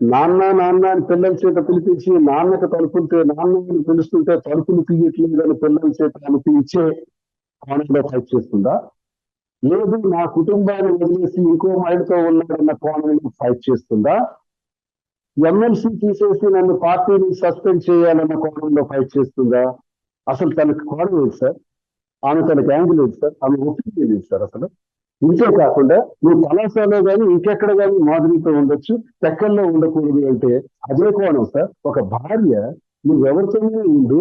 నాన్న నాన్న అని పిల్లల చేత పిలిపించి నాన్నకు తలుపుంటే నాన్న పిలుస్తుంటే తలుపులు తీయట్లేదు అని పిల్లల చేత అనిపించే కోణంలో ఫైట్ చేస్తుందా? లేదు నా కుటుంబాన్ని వదిలేసి ఇంకో మైడ్తో ఉన్నాడన్న కోణంలో ఫైట్ చేస్తుందా? ఎమ్మెల్సీ తీసేసి నన్ను పార్టీని సస్పెండ్ చేయాలన్న కోణంలో ఫైట్ చేస్తుందా? అసలు తనకు కోణం లేదు సార్ ఆమె తనకు యాంగిల్ లేదు సార్ ఆమె ఒప్పింది లేదు సార్ అసలు? ఇంతే కాకుండా నువ్వు కళాశాలలో కానీ ఇంకెక్కడ కానీ మాదిరితో ఉండొచ్చు తెక్కల్లో ఉండకూడదు అంటే అదే కోణం సార్. ఒక భార్య నువ్వు ఎవరితోనే ఉండు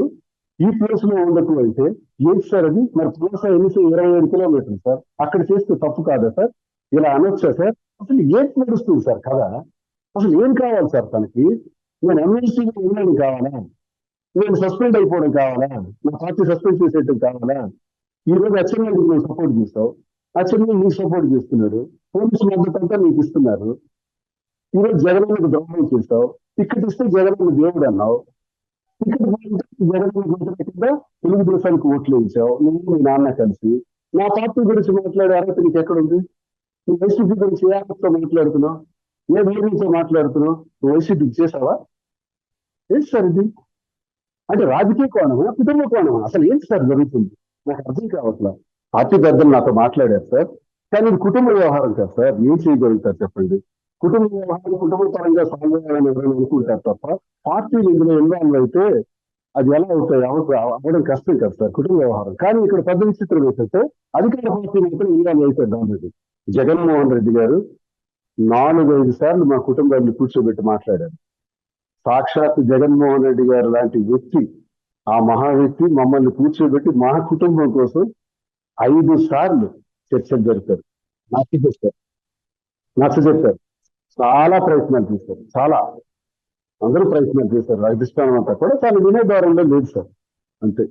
ఈ ప్లేస్లో ఉండకు అంటే ఏంటి సార్ అది? మరి పులస ఎన్ని ఇరవై ఏడు కిలోమీటర్లు సార్. అక్కడ చేస్తే తప్పు కాదా సార్? ఇలా అనొచ్చా సార్? అసలు ఏం నడుస్తుంది సార్ కదా అసలు ఏం కావాలి సార్ తనకి? నేను ఎమ్మెల్సీ ఉండడం కావాలా? నేను సస్పెండ్ అయిపోవడం కావాలా? నా పార్టీ సస్పెండ్ చేసేయడం కావాలా? ఈ రోజు అచ్చంగా నువ్వు సపోర్ట్ చేస్తావు. అసలు నీకు సపోర్ట్ చేస్తున్నాడు. పోలీస్ మద్దతు అంతా నీకు ఇస్తున్నారు. ఈరోజు జగన్కు దౌర్యం ద్రోహం చేస్తావు టికెట్ ఇస్తే జగన్ దేవుడు అన్నావు. టికెట్ జగన్ తెలుగుదేశానికి ఓట్లు వేయించావు నువ్వు మీ నాన్న కలిసి. నా పార్టీ గురించి మాట్లాడే అర్హత నీకు ఎక్కడుంది నువ్వు వైసీపీ గురించి ఏ అర్హతతో మాట్లాడుతున్నావు? ఏ ధైర్యంతో మాట్లాడుతున్నావు? నువ్వు వైసీపీకి చేసావా ఏంటి సార్ ఇది? అంటే రాజకీయ కోణమా? కుటుంబ కోణమా? అసలు ఏంటి సార్ జరుగుతుంది? నాకు అర్థం కావట్లేదు పార్టీ పెద్దలు నాతో మాట్లాడారు సార్. కానీ ఇది కుటుంబ వ్యవహారం కదా సార్. ఏం చేయగలుగుతారు చెప్పండి. కుటుంబ వ్యవహారం కుటుంబ పరంగా సాల్వ్ చేయాలని ఎవరైనా అనుకుంటారు తప్ప పార్టీలు ఇందులో ఇన్వాల్వ్ అయితే అది ఎలా అవుతాయి? అవ- అవ్వడం కష్టం కదా సార్ కుటుంబ వ్యవహారం. కానీ ఇక్కడ పెద్ద విచిత్రం ఏంటంటే అధికార పార్టీ మాత్రం ఇన్వాల్వ్ అవుతారు దాని జగన్మోహన్ రెడ్డి గారు నాలుగైదు ఐదు సార్లు మా కుటుంబాన్ని కూర్చోబెట్టి మాట్లాడారు. సాక్షాత్ జగన్మోహన్ రెడ్డి గారు లాంటి వ్యక్తి ఆ మహా వ్యక్తి మమ్మల్ని కూర్చోబెట్టి మా కుటుంబం కోసం ఐదు సార్లు చర్చలు జరిపారు. నచ్చ చెప్పారు. నచ్చ చెప్పారు. చాలా ప్రయత్నాలు చేశారు. చాలా. అందరూ ప్రయత్నాలు చేశారు. అధిష్టానం అంతా కూడా చాలా వినేదారంలో లేదు సార్. అంతే.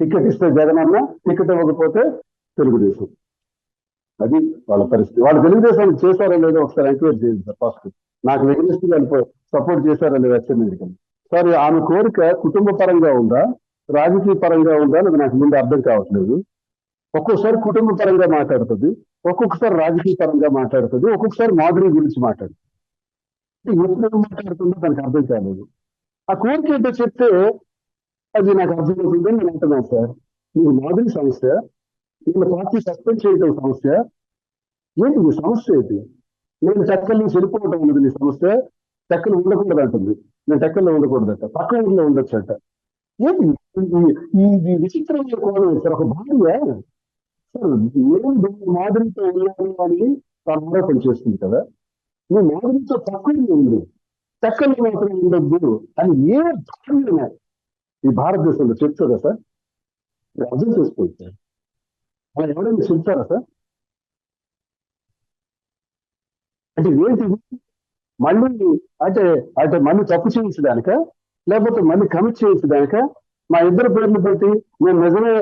టికెట్ ఇస్తే జగన్ అన్న టికెట్ ఇవ్వకపోతే తెలుగుదేశం. అది వాళ్ళ పరిస్థితి. వాళ్ళు తెలుగుదేశానికి చేశారో లేదో ఒకసారి ఎంక్వైరీ చేయండి సార్ ఫస్ట్. నాకు వెగనిస్ట్ వెళ్ళిపో సపోర్ట్ చేశారో లేదు వచ్చే సార్ ఆమె కోరిక కుటుంబ పరంగా ఉందా? రాజకీయ పరంగా ఉందా? అని నాకు ముందు అర్థం కావట్లేదు. ఒక్కొక్కసారి కుటుంబ పరంగా మాట్లాడుతుంది ఒక్కొక్కసారి రాజకీయ పరంగా మాట్లాడుతుంది ఒక్కొక్కసారి మాధురి గురించి మాట్లాడుతుంది. ఎప్పుడు మాట్లాడుతుందో దానికి అర్థం కాలేదు. ఆ కోరిక ఏంటో చెప్తే అది నాకు అర్థమవుతుందని నేను అంటున్నాను సార్. నీకు మాధురి సమస్య నేను పార్టీ సస్పెండ్ చేయడం సమస్య ఏంటి నీ సమస్య ఏంటి? నేను టెక్కల నుంచి ఉన్నది నీ సమస్య. టెక్కలు ఉండకూడదు అంటుంది. నేను టెక్కల్లో ఉండకూడదట. పక్క ఊళ్ళో ఉండొచ్చట. ఏంటి ఈ- ఈ విచిత్రమైన కోణం సార్? ఒక భార్య సార్ నేను మాదిరితో ఉన్నాను అని తాను పనిచేస్తుంది కదా. నువ్వు మాదిరితో తక్కువ ఉంది టెక్కలు మాత్రం ఉండొద్దు అని ఏ భార్య ఈ భారతదేశంలో చెప్తుందా సార్? అర్థం చేసుకోవచ్చు. సార్ అలా ఎవరైనా చెప్తారా సార్? అంటే ఏంటిది? మళ్ళీ అంటే అంటే మళ్ళీ తప్పు చేయించడానిక? లేకపోతే మళ్ళీ కమిట్ చేయించడానిక? మా ఇద్దరు పేర్లు బట్టి మేము నిజమే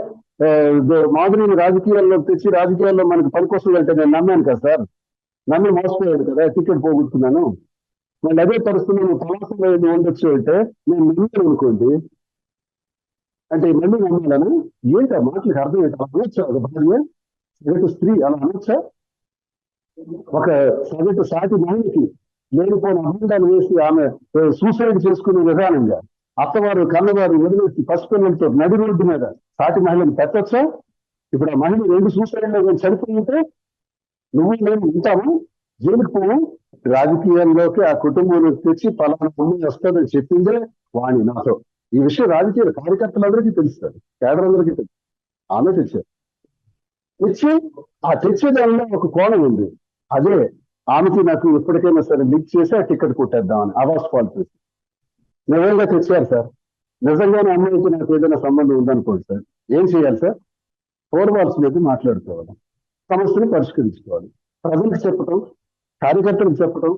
మాధురిని రాజకీయాల్లో తెచ్చి రాజకీయాల్లో మనకి పనికొస్తుంది నేను నమ్మాను కదా సార్. నమ్మి మోసపోయాడు కదా టికెట్ పోగొట్టుకున్నాను. మళ్ళీ అదే పరిస్థితుల్లో నువ్వు పలాసంలో ఏదో ఉండొచ్చు అంటే నేను నమ్మాను అనుకోండి. అంటే మళ్ళీ నమ్మాలను? ఏంటి ఆ మాటలకు అర్థం ఏంటి? అనొచ్చా ఒక భార్య? సగటు స్త్రీ అలా అనొచ్చా? ఒక సగటు సాటి మహిళకి లేనిపోయిన అభండాలు వేసి ఆమె సూసైడ్ చేసుకునే విధానంగా. అత్తవారు కన్నవారు వదిలేసి పసిపిల్లలతో నడి రోడ్డు మీద సాటి మహిళను పెట్టచ్చా? ఇప్పుడు ఆ మహిళ రెండు సూసైడ్లో చనిపోయి ఉంటే నువ్వు నేను ఉంటాము జైలుకు పోవు రాజకీయాల్లోకి ఆ కుటుంబంలో తెచ్చి పలానా అమ్మాయి వస్తుందని చెప్పిందే వాణి నాతో. ఈ విషయం రాజకీయ కార్యకర్తలందరికీ తెలుస్తారు కేడరందరికీ తెలుసు ఆమె తెచ్చారు. తెచ్చి ఆ తెచ్చేదానిలో ఒక కోణం ఉంది. అదే ఆమెకి నాకు ఎప్పటికైనా సరే లింక్ చేసి ఆ టికెట్ కొట్టేద్దామని అవాస్ పాలిటిక్స్ నిజంగా తెచ్చారు సార్. నిజంగానే అమ్మాయికి నాకు ఏదైనా సంబంధం ఉందనుకోండి సార్. ఏం చేయాలి సార్? ఫోర్వాల్స్ మీద మాట్లాడుకోవాలి. సమస్యను పరిష్కరించుకోవాలి. ప్రజలకు చెప్పటం కార్యకర్తలకు చెప్పటం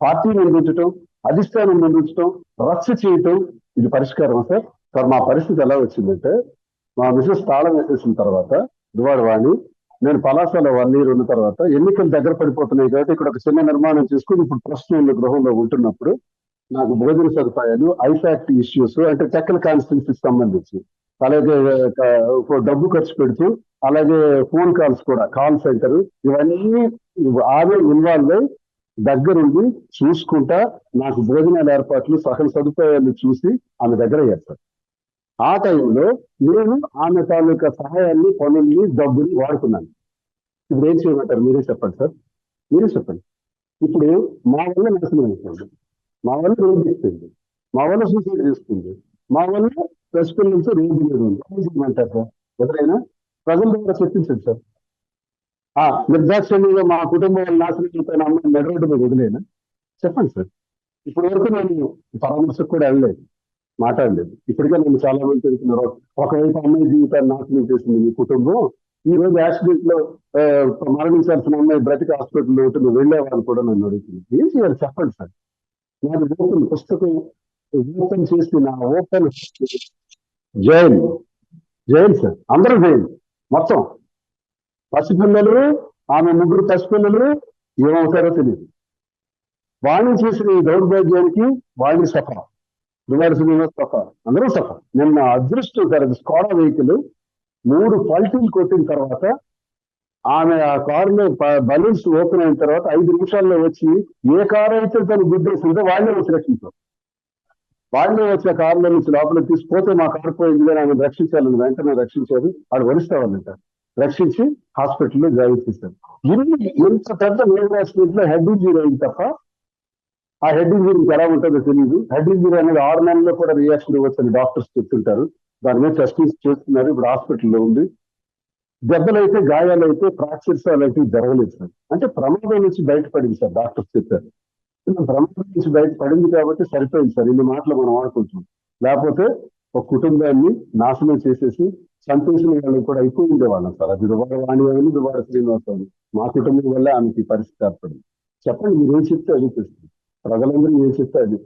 పార్టీని అందించటం అధిష్టానం అందించటం రక్ష చేయటం ఇది పరిష్కారం సార్? సార్ మా పరిస్థితి ఎలా వచ్చిందంటే మా మిసెస్ తాళం వేసేసిన తర్వాత దువాడవాణి నేను పలాసలో వన్ ఇయర్ ఉన్న తర్వాత ఎన్నికలు దగ్గర పడిపోతున్నాయి కాబట్టి ఇక్కడ ఒక చిన్న నిర్మాణం చేసుకుని ఇప్పుడు ప్రస్తుతం గృహంలో ఉంటున్నప్పుడు నాకు భోజన సదుపాయాలు ఐఫాక్ట్ ఇష్యూస్ అంటే టెక్కల్ కాన్స్టెన్సీకి సంబంధించి. అలాగే ఒక డబ్బు ఖర్చు పెడుతూ అలాగే ఫోన్ కాల్స్ కూడా కాల్ సెంటర్ ఇవన్నీ ఆమె ఇన్వాల్వ్ అయి దగ్గరుండి చూసుకుంటా నాకు భోజనాల ఏర్పాట్లు సకల సదుపాయాలు చూసి ఆమె దగ్గర చేస్తారు ఆ టైంలో నేను ఆమె తాలూకా సహాయాన్ని పనుల్ని డబ్బుని వాడుకున్నాను. ఇప్పుడు ఏం చేయమంటారు? మీరే చెప్పండి సార్. మీరే చెప్పండి. ఇప్పుడు మా వల్ల నాశనం అయిపోయింది మా వల్ల రోడ్డు ఇస్తుంది. మా వల్ల సూసైడ్ చేసుకుంది. మా వల్ల ప్రస్తుతం నుంచి రోడ్డు మీద ఉంది. చేయమంటారు సార్? ఎవరైనా? ప్రజల ద్వారా చర్చించండి సార్. ఆ నిర్దాక్షిణ్యంగా మా కుటుంబం వాళ్ళు నాశనం అయిపోయిన అమ్మాయి మెడ రోడ్డు మీద వదిలేనా? చెప్పండి సార్. ఇప్పటి వరకు నేను పరామర్శకు కూడా వెళ్ళలేదు. మాట్లాడలేదు. ఇప్పటికే నేను చాలా మంది తెలుసుకున్నారు ఒకవైపు అమ్మాయి జీవితాన్ని నాశనం చేసింది మీ కుటుంబం. ఈ రోజు యాక్సిడెంట్లో మరణించాల్సిన అమ్మాయి బ్రతికి హాస్పిటల్లో ఉంటుంది వెళ్ళేవాళ్ళు కూడా నన్ను అడుగుతుంది ఏం చేయాలి? చెప్పండి సార్. నాది ఓపెన్ పుస్తకం ఓపెన్ చేసి నా ఓపెన్ జైన్ జైన్ సార్ అందరూ జైన్ మొత్తం. పసిపిల్లలు ఆమె ముగ్గురు పసిపిల్లలు ఏమవుతారో తెలియదు వాణి చేసిన ఈ దౌర్భాగ్యానికి వాణి సఫా దుబారి శ్రీనివాస్ సఫా అందరూ సఫా నిన్న అదృష్టం సార్ అది వెహికల్. మూడు పల్టీలు కొట్టిన తర్వాత ఆమె ఆ కారులో బలూన్స్ ఓపెన్ అయిన తర్వాత ఐదు నిమిషాల్లో వచ్చి ఏ కారు అయితే తను గుద్దేసిందో వాళ్ళే వచ్చి రక్షించారు. వాళ్ళే వచ్చి ఆ కారులో నుంచి లోపలికి తీసుకుపోతే మా కారు పోయింది కానీ ఆమె రక్షించాలని వెంటనే రక్షించారు. వాడు వాళ్ళంటారు రక్షించి హాస్పిటల్లో జాయిన్ చేశారు. ఇన్ని ఇంత పెద్ద మెయిన్ హాస్పిటల్లో హెడ్ ఇంజరీ అయింది తప్ప ఆ హెడ్ ఇంజరీ ఎలా ఉంటుందో తెలియదు హెడ్ ఇంజరీ అనేది ఆరు నెలల్లో కూడా రియాక్షన్ ఇవ్వచ్చని డాక్టర్స్ చెప్తుంటారు. దాని మీద టెస్టింగ్స్ చేస్తున్నారు. ఇప్పుడు హాస్పిటల్లో ఉంది. దెబ్బలైతే గాయాలైతే ఫ్రాక్చర్స్ అలాంటివి జరగలేదు సార్. అంటే ప్రమాదం నుంచి బయటపడింది సార్ డాక్టర్స్ చెప్పారు. ప్రమాదం నుంచి బయటపడింది కాబట్టి సరిపోయింది సార్. ఇన్ని మాటలు మనం ఆడుకుంటున్నాం. లేకపోతే ఒక కుటుంబాన్ని నాశనం చేసేసి సంతోషం వాళ్ళు కూడా ఎక్కువ ఉండేవాళ్ళం సార్. అది దుబార వాణి అని దుబార శ్రీనివాస్ మా కుటుంబం వల్ల ఆమెకి పరిస్థితి ఏర్పడింది. చెప్పండి మీరు ఏం చెప్తే అది చేస్తుంది ప్రజలందరూ ఏం చెప్తే అది